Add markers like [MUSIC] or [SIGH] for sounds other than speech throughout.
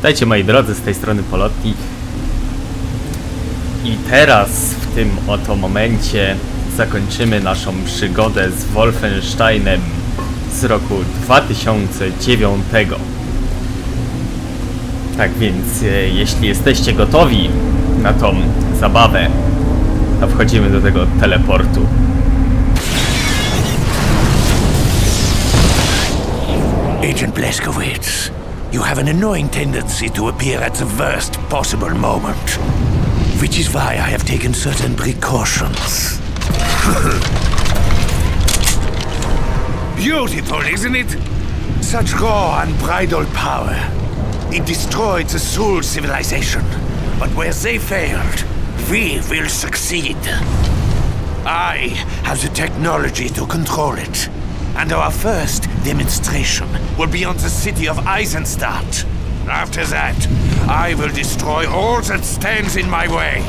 Witajcie moi drodzy, z tej strony Polotnik. I teraz, w tym oto momencie, zakończymy naszą przygodę z Wolfensteinem z roku 2009. Tak więc, e, jeśli jesteście gotowi na tą zabawę, to wchodzimy do tego teleportu. Agent Bleskowitz, you have an annoying tendency to appear at the worst possible moment. Which is why I have taken certain precautions. [LAUGHS] Beautiful, isn't it? Such raw, unbridled power. It destroyed the Soul civilization. But where they failed, we will succeed. I have the technology to control it. And our first demonstration will be on the city of Eisenstadt. After that, I will destroy all that stands in my way.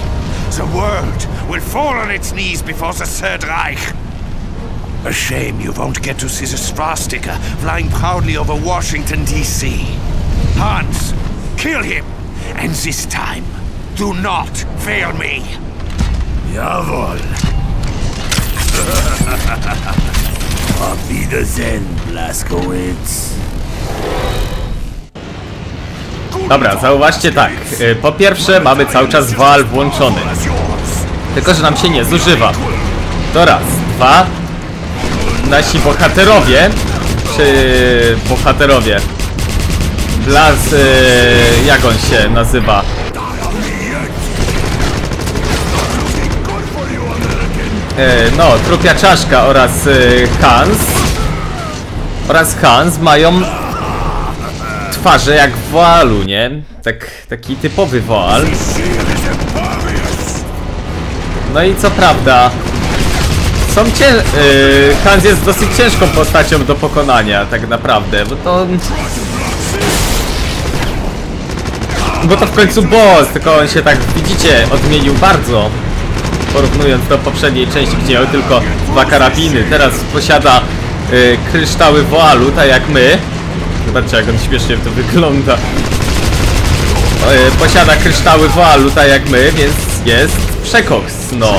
The world will fall on its knees before the Third Reich. A shame you won't get to see the swastika flying proudly over Washington, D.C. Hans, kill him! And this time, do not fail me! Jawohl! [LAUGHS] Dobra, zauważcie tak. y, Po pierwsze, mamy cały czas wal włączony. Tylko, że nam się nie zużywa. To raz. Dwa. Nasi bohaterowie, czy bohaterowie, Blas, y, jak on się nazywa? No, trupia czaszka oraz y, Hans oraz Hans mają twarze jak w woalu, nie? Tak, taki typowy woal. No i co prawda są cię... Yy, Hans jest dosyć ciężką postacią do pokonania, tak naprawdę, bo to... Bo to w końcu boss, tylko on się tak, widzicie, odmienił bardzo. Porównując do poprzedniej części, gdzie miał tylko dwa karabiny. Teraz posiada yy, kryształy woalu, tak jak my. Zobaczcie jak on śmiesznie to wygląda. Yy, posiada kryształy woalu, tak jak my, więc jest przekoks, no.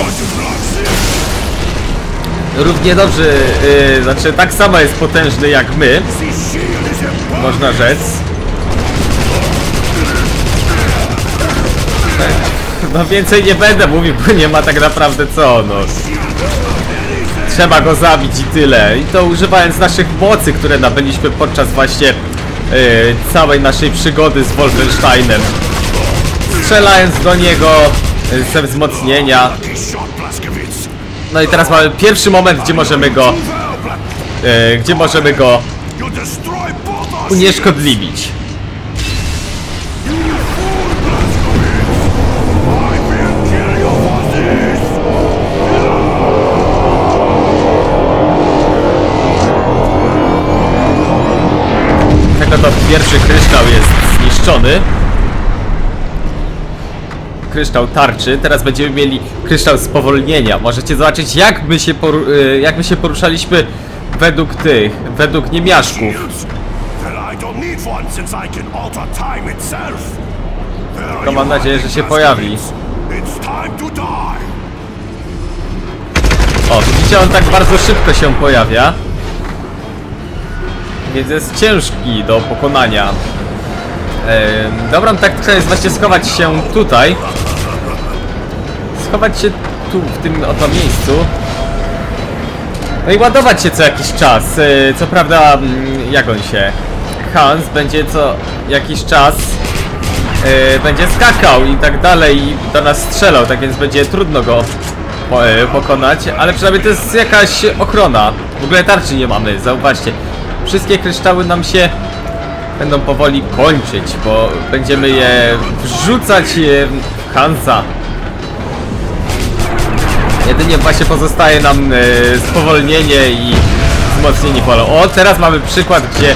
Równie dobrze, yy, znaczy tak samo jest potężny jak my, można rzec. No więcej nie będę mówił, bo nie ma tak naprawdę co, no. Trzeba go zabić i tyle. I to używając naszych mocy, które nabyliśmy podczas właśnie yy, całej naszej przygody z Wolfensteinem. Strzelając do niego yy, ze wzmocnienia. No i teraz mamy pierwszy moment, gdzie możemy go... Yy, gdzie możemy go unieszkodliwić. Zniszczony. Kryształ tarczy. Teraz będziemy mieli kryształ spowolnienia. Możecie zobaczyć jak my się, y, jak my się poruszaliśmy według tych, według niemiaszków. To mam nadzieję, że się pojawi. O, widzicie, on tak bardzo szybko się pojawia. Więc jest ciężki do pokonania. Dobrą taktyką jest właśnie schować się tutaj. Schować się tu, w tym oto miejscu. No i ładować się co jakiś czas. E, Co prawda, mm, jak on się... Hans będzie co jakiś czas e, będzie skakał i tak dalej i do nas strzelał, tak więc będzie trudno go e, pokonać, ale przynajmniej to jest jakaś ochrona. W ogóle tarczy nie mamy, zauważcie. Wszystkie kryształy nam się będą powoli kończyć, bo będziemy je wrzucać e, w Hansa. Jedynie właśnie pozostaje nam e, spowolnienie i wzmocnienie pola. O, teraz mamy przykład, gdzie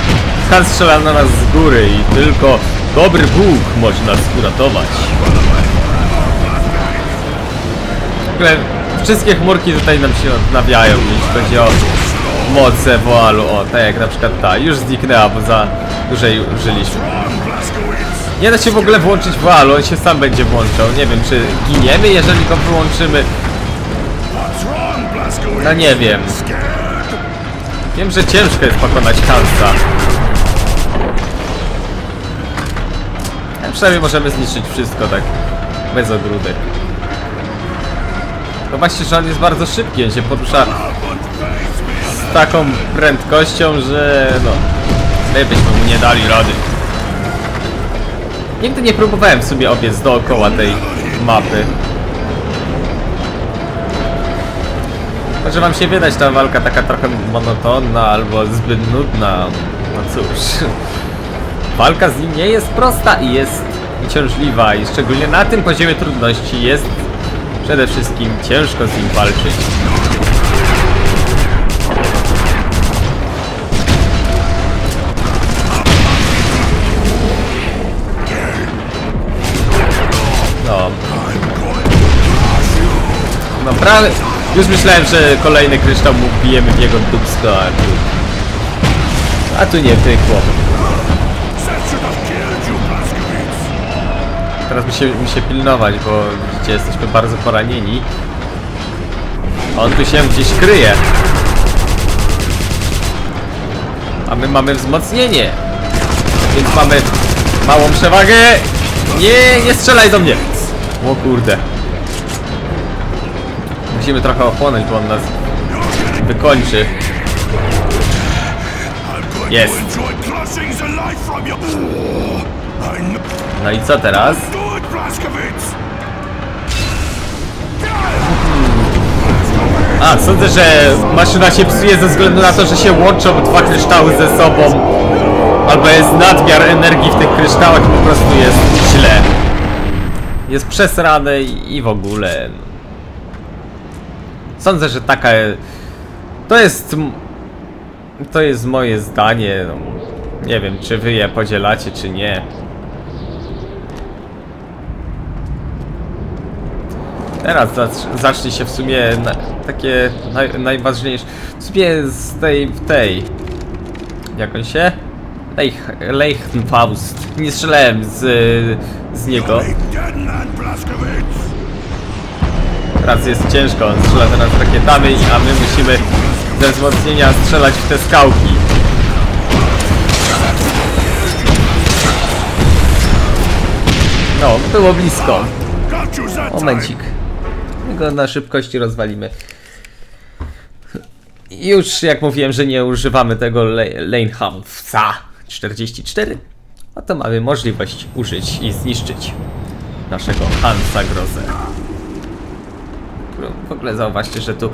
Hans strzela na nas z góry i tylko dobry Bóg może nas uratować. W ogóle wszystkie chmurki tutaj nam się odnawiają, jeśli chodzi o moce woalu. O, tak jak na przykład ta, już zniknęła, bo za dłużej użyliśmy. Nie da się w ogóle włączyć walu, on się sam będzie włączał. Nie wiem, czy giniemy, jeżeli go wyłączymy. No nie wiem. Wiem, że ciężko jest pokonać Hansa. A przynajmniej możemy zniszczyć wszystko tak bez ogródek. Właśnie, że on jest bardzo szybki, on się porusza z taką prędkością, że no... My byśmy mu nie dali rady. Nigdy nie próbowałem sobie obiec dookoła tej mapy. Może wam się wydać ta walka taka trochę monotonna albo zbyt nudna. No cóż. [LAUGHS] Walka z nim nie jest prosta i jest i ciążliwa i szczególnie na tym poziomie trudności jest przede wszystkim ciężko z nim walczyć. Prawie... Już myślałem, że kolejny kryształ mu bijemy w jego dupsko, a tu... A tu nie pykło. Teraz musimy, musimy pilnować, bo widzicie, jesteśmy bardzo poranieni. On tu się gdzieś kryje. A my mamy wzmocnienie. Więc mamy małą przewagę. Nie, nie strzelaj do mnie. O kurde. Musimy trochę ochłonąć, bo on nas wykończy. Jest. No i co teraz? A, sądzę, że maszyna się psuje ze względu na to, że się łączą dwa kryształy ze sobą. Albo jest nadmiar energii w tych kryształach i po prostu jest źle. Jest przesrane i w ogóle. Sądzę, że taka... To jest... To jest moje zdanie. No, nie wiem, czy wy je podzielacie, czy nie. Teraz zacz- zacznie się w sumie na, takie naj, najważniejsze. W sumie z tej, tej. Jak on się? Leich, Leichenfaust. Nie strzelałem z, z niego. Teraz jest ciężko, on strzela teraz rakietami, a my musimy ze wzmocnienia strzelać w te skałki. No, było blisko. Momencik. Go na szybkości rozwalimy. Już jak mówiłem, że nie używamy tego Lanehamsa 44, a to mamy możliwość użyć i zniszczyć naszego Hansa Grozę. W ogóle zauważcie, że tu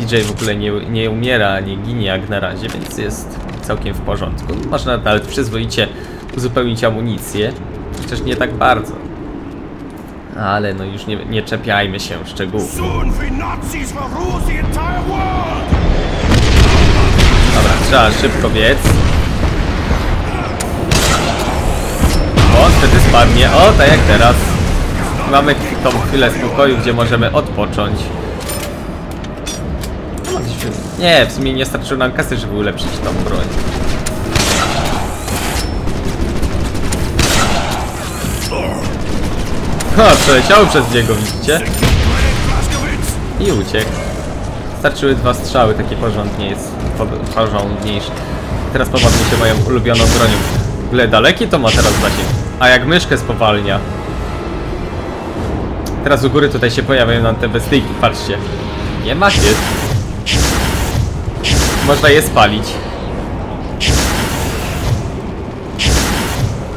BJ w ogóle nie, nie umiera, nie ginie jak na razie, więc jest całkiem w porządku. Można nawet przyzwoicie uzupełnić amunicję, chociaż nie tak bardzo. Ale no już nie, nie czepiajmy się szczegółów. Dobra, trzeba szybko biec. O, wtedy spadnie. O, tak jak teraz. Mamy tą chwilę spokoju, gdzie możemy odpocząć. Nie, w sumie nie starczyło nam kasy, żeby ulepszyć tą broń. Ha, przeleciały przez niego, widzicie? I uciekł. Starczyły dwa strzały, takie porządnie jest po- porządniejsze. Teraz popatrzmy się moją ulubioną bronią. W daleki to ma teraz zasięg. A jak myszkę spowalnia. Teraz u góry tutaj się pojawiają nam te bestyjki, patrzcie. Nie ma się. Można je spalić.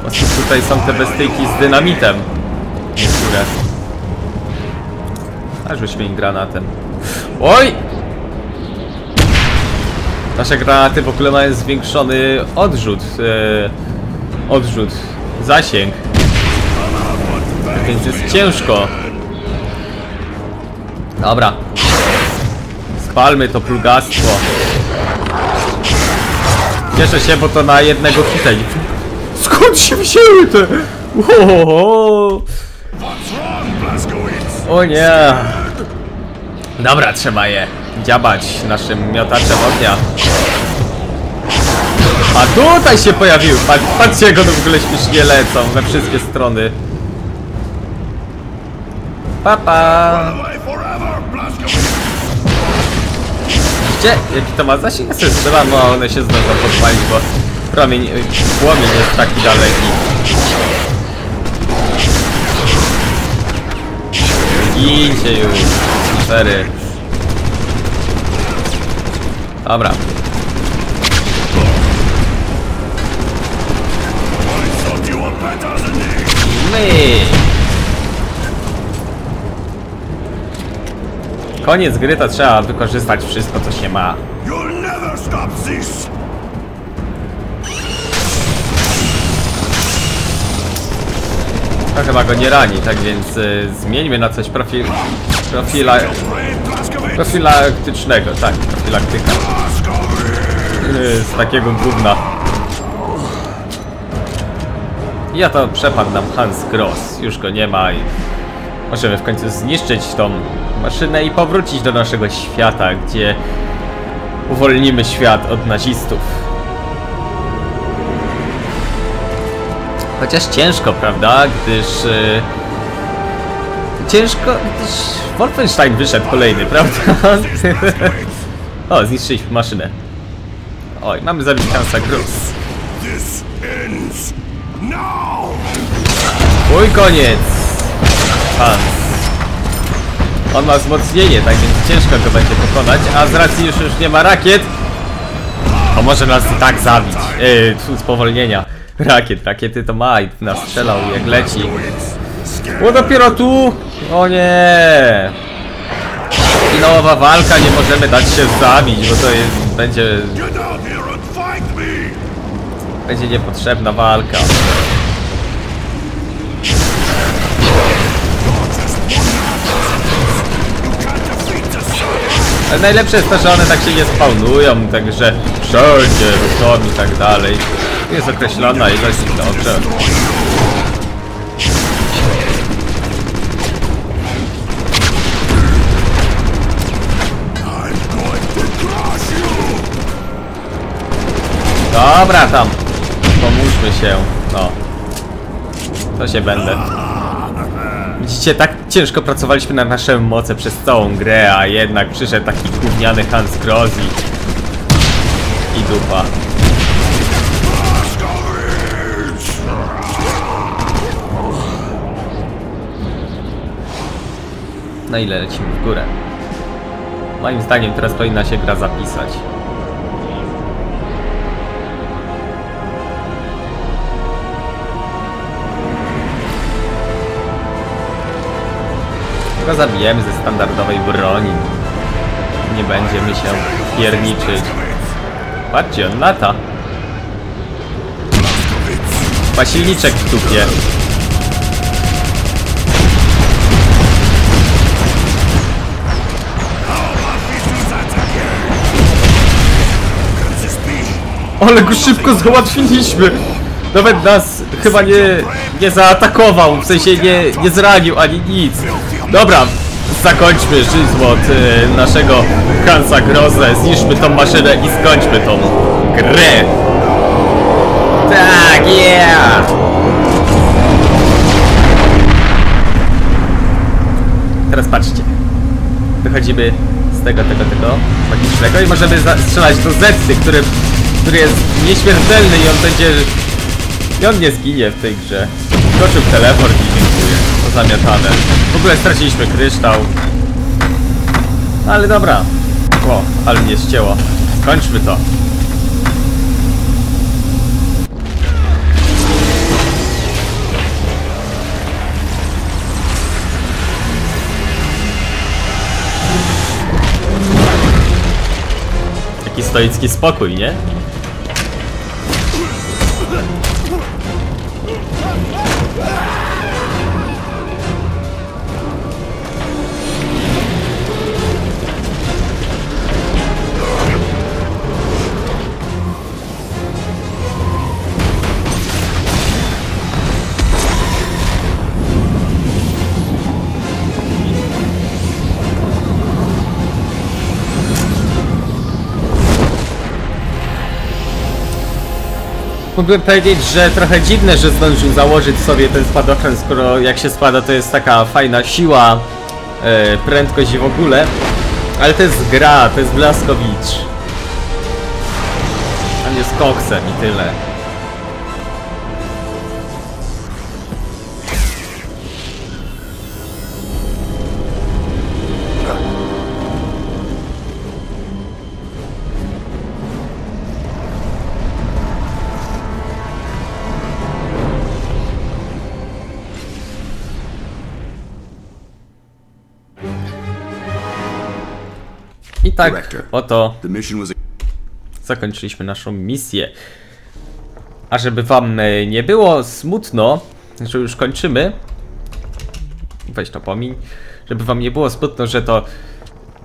Prostu tutaj są te bestyjki z dynamitem. Niektóre. A rzućmy im granatem. Oj! Nasze granaty w ogóle mają zwiększony odrzut. E, odrzut. Zasięg. Więc jest ciężko. Dobra. Spalmy to plugastwo. Cieszę się, bo to na jednego hita. Skąd się wzięły te? Ohoho. O nie. Dobra, trzeba je dziabać naszym miotaczem ognia. A tutaj się pojawił! Patrz, patrzcie jak one w ogóle śmiesznie lecą we wszystkie strony. Papa! Blazkowicz! Gdzie? Jaki to ma zasięg? Ja sobie strzelam, a one się zdążą podpalić, bo promień, y, płomień jest taki daleki. Gincie już, cztery. Dobra. Koniec gry to trzeba wykorzystać wszystko co się ma. To chyba go nie rani, tak więc y, zmieńmy na coś profil... Profila... Profilaktycznego, tak, profilaktyka. Y, Z takiego gówna. Ja to przepadł nam Hans Gross, już go nie ma i możemy w końcu zniszczyć tą maszynę i powrócić do naszego świata, gdzie uwolnimy świat od nazistów. Chociaż ciężko, prawda? Gdyż... y, Ciężko, gdyż Wolfenstein wyszedł kolejny, [LAUGHS] prawda? o, zniszczyliśmy maszynę. Oj, mamy zabić Hansa now! Mój koniec! Hans. On ma wzmocnienie, tak więc ciężko go będzie pokonać, a z racji już, już nie ma rakiet, to może nas i tak zabić. Yy, spowolnienia. Rakiet, rakiety to ma i nas strzelał jak leci. O, dopiero tu! O nie! Finałowa walka, nie możemy dać się zabić, bo to jest, będzie, będzie niepotrzebna walka. Ale najlepsze jest to, że one tak się nie spawnują, także wszędzie ruszą i tak dalej. Jest określona ilość dobrze. Dobra tam. Pomóżmy się. No. To się będę. Widzicie, tak ciężko pracowaliśmy na nasze moce przez całą grę, a jednak przyszedł taki gówniany Hans Gross i... i dupa. Na ile lecimy w górę? Moim zdaniem teraz powinna się gra zapisać. Go zabijemy ze standardowej broni. Nie będziemy się pierniczyć. Patrzcie, on lata. Ma silniczek w dupie. Ale go szybko załatwiliśmy! Nawet nas chyba nie, nie zaatakował, w sensie nie, nie zranił ani nic. Dobra, zakończmy żyzłot y, naszego Hansa Grosse, zniszczmy tą maszynę i skończmy tą grę. Tak, yeah! Teraz patrzcie. Wychodzimy z tego, tego, tego magicznego i możemy strzelać do Zetsy, który, który jest nieśmiertelny i on będzie... I on nie zginie w tej grze. Skoczył teleport i dziękuję. To zamiatane. W ogóle straciliśmy kryształ. Ale dobra. O, ale mnie ścięło. Skończmy to. Taki stoicki spokój, nie? Mógłbym powiedzieć, że trochę dziwne, że zdążył założyć sobie ten spadochron, skoro jak się spada to jest taka fajna siła, e, prędkość i w ogóle. Ale to jest gra, to jest Blaskowicz. On jest koksem i tyle. Tak oto zakończyliśmy naszą misję. A żeby wam e, nie było smutno, że już kończymy, weź to pomiń, żeby wam nie było smutno, że to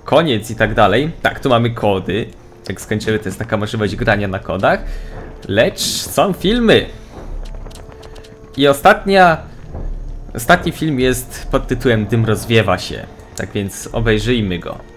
koniec i tak dalej. Tak, tu mamy kody. Jak skończymy, to jest taka możliwość grania na kodach. Lecz są filmy. I ostatnia, ostatni film jest pod tytułem Dym rozwiewa się. Tak więc obejrzyjmy go.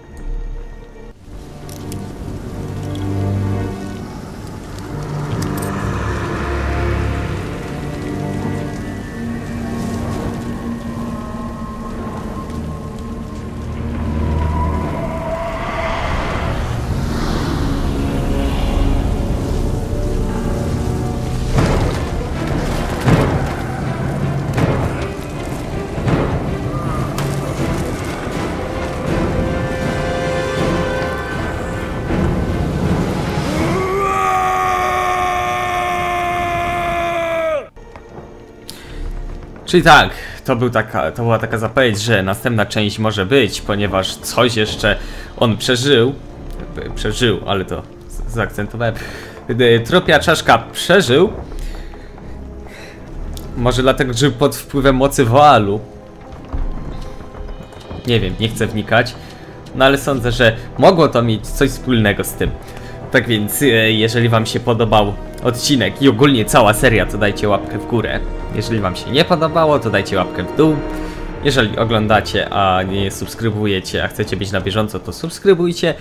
Czyli tak, to, był taka, to była taka zapowiedź, że następna część może być, ponieważ coś jeszcze on przeżył. Przeżył, ale to zaakcentowałem. Tropia czaszka przeżył. Może dlatego, że był pod wpływem mocy woalu. Nie wiem, nie chcę wnikać. No ale sądzę, że mogło to mieć coś wspólnego z tym. Tak więc, e, jeżeli Wam się podobał odcinek i ogólnie cała seria, to dajcie łapkę w górę. Jeżeli Wam się nie podobało, to dajcie łapkę w dół. Jeżeli oglądacie, a nie subskrybujecie, a chcecie być na bieżąco, to subskrybujcie.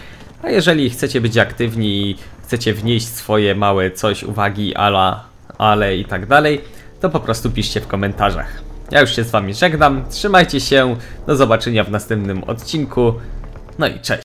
A jeżeli chcecie być aktywni i chcecie wnieść swoje małe coś, uwagi, ala, ale i tak dalej, to po prostu piszcie w komentarzach. Ja już się z Wami żegnam, trzymajcie się, do zobaczenia w następnym odcinku, no i cześć.